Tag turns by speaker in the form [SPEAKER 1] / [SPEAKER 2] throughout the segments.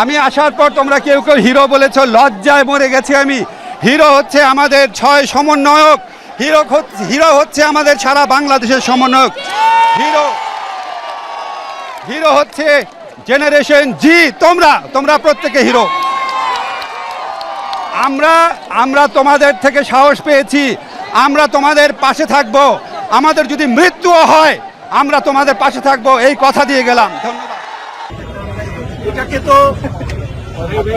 [SPEAKER 1] আমি আসার পর তোমরা কেউ কেউ হিরো বলেছ, লজ্জায় মরে গেছি আমি। হিরো হচ্ছে আমাদের ছয় সমন্বয়ক। হিরো হিরো হচ্ছে আমাদের সারা বাংলাদেশের সমন্বয়ক। হিরো হিরো হচ্ছে জেনারেশন জি, তোমরা তোমরা প্রত্যেকে হিরো। আমরা আমরা তোমাদের থেকে সাহস পেয়েছি। আমরা তোমাদের পাশে থাকব। আমাদের যদি মৃত্যুও হয় আমরা তোমাদের পাশে থাকব, এই কথা দিয়ে গেলাম। ধন্যবাদ।
[SPEAKER 2] এটাকে তো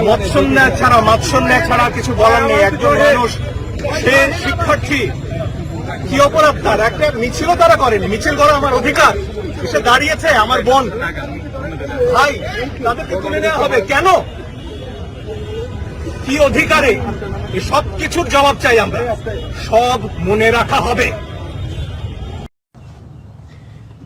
[SPEAKER 2] মৎস্যন্যায় ছাড়া, মাৎস্যন্যায় ছাড়া কিছু বলার নেই। একজন মানুষ, সে শিক্ষার্থী, কি অপরাধ তার? একটা মিছিলও তারা করেনি। মিছিল করা আমার অধিকার। সে দাঁড়িয়েছে আমার বোন। ভাই, তাদেরকে তুলে নেওয়া হবে। কেন? কি অধিকারে? সব কিছুর জবাব চাই আমরা। সব মনে রাখা হবে।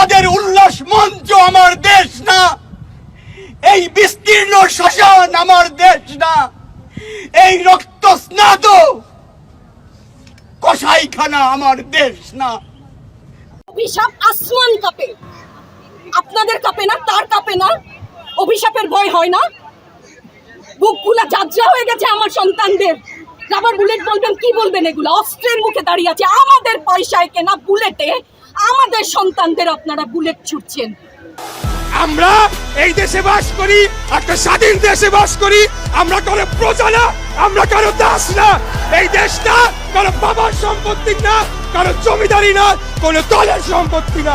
[SPEAKER 2] জল্লাদের উল্লাস মঞ্চ আমার দেশ না। এই বিস্তীর্ণ শ্মশান আমার দেশ না। এই রক্ত স্নাত কসাইখানা আমার দেশ না।
[SPEAKER 3] অভিশাপ আসমান কাঁপে। আপনাদের কাপে না, তার কাপে না। অভিশাপের ভয় হয় না। বুকগুলা যাত্রা হয়ে গেছে আমার সন্তানদের। রাবার বুলেট বলবেন, কি বলবেন এগুলো? অস্ত্রের মুখে দাঁড়িয়ে আছে। আমাদের পয়সায় কেনা বুলেটে আমাদের সন্তানদের আপনারা বুলেট ছুটছেন।
[SPEAKER 2] আমরা এই দেশে বাস করি, একটা স্বাধীন দেশে বাস করি, আমরা কারও প্রজা না, আমরা কারও দাস না। এই দেশটা কারও বাবার সম্পত্তি না, কারও জমিদারি না, কোনো দলের সম্পত্তি না।